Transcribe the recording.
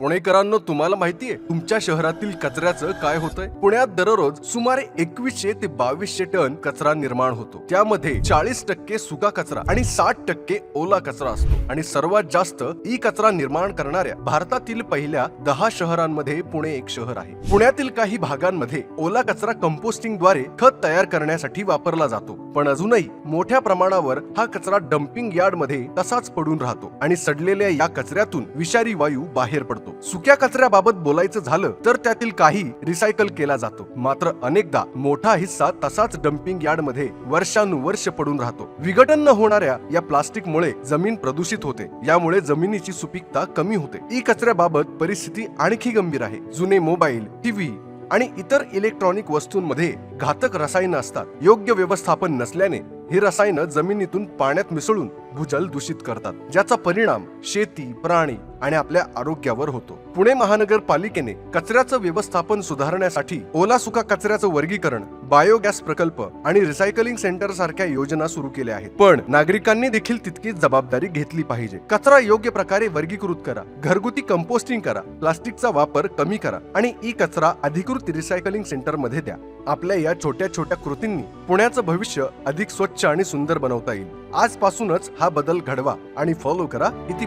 पुणेकरांनो तुम्हाला माहितीये तुमच्या शहरातील कचऱ्याचं काय होतंय? पुण्यात दररोज सुमारे एकवीसशे ते बावीसशे टन कचरा निर्माण होतो. त्यामध्ये चाळीस टक्के सुका कचरा आणि साठ टक्के ओला कचरा असतो. आणि सर्वात जास्त ई कचरा निर्माण करणाऱ्या भारतातील पहिल्या दहा शहरांमध्ये पुणे एक शहर आहे. पुण्यातील काही भागांमध्ये ओला कचरा कंपोस्टिंगद्वारे खत तयार करण्यासाठी वापरला जातो. पण अजूनही मोठ्या प्रमाणावर हा कचरा डम्पिंग यार्डमध्ये तसाच पडून राहतो आणि सडलेल्या या कचऱ्यातून विषारी वायू बाहेर पडतो. सुक्या कचऱ्याबाबत बोलायचं झालं तर त्यातील काही रिसायकल केला जातो. मात्र अनेकदा मोठा हिस्सा तसाच डम्पिंग यार्डमध्ये वर्षानुवर्ष पडून राहतो. विघटन न होणाऱ्या या प्लास्टिकमुळे जमीन प्रदूषित होते. यामुळे जमिनीची सुपीकता कमी होते. ई कचऱ्याबाबत परिस्थिती आणखी गंभीर आहे. जुने मोबाईल टीव्ही आणि इतर इलेक्ट्रॉनिक वस्तूंमध्ये घातक रसायनं असतात. योग्य व्यवस्थापन नसल्याने ही रसायनं जमिनीतून पाण्यात मिसळून भूजल दूषित करतात ज्याचा परिणाम शेती प्राणी आणि आपल्या आरोग्यावर होतो. पुणे महानगरपालिकेने कचऱ्याचं व्यवस्थापन सुधारण्यासाठी ओला सुका कचऱ्याचं वर्गीकरण बायोगॅस प्रकल्प आणि रिसायकलिंग सेंटर सारख्या योजना सुरू केल्या आहेत. पण नागरिकांनी देखील तितकीच जबाबदारी घेतली पाहिजे. कचरा योग्य प्रकारे वर्गीकृत करा घरगुती कंपोस्टिंग करा प्लास्टिकचा वापर कमी करा आणि ई कचरा अधिकृत रिसायकलिंग सेंटरमध्ये द्या. आपल्या या छोट्या छोट्या कृतींनी पुण्याचं भविष्य अधिक स्वच्छ आणि सुंदर बनवता येईल. आजपासूनच हा बदल घडवा आणि फॉलो करा इति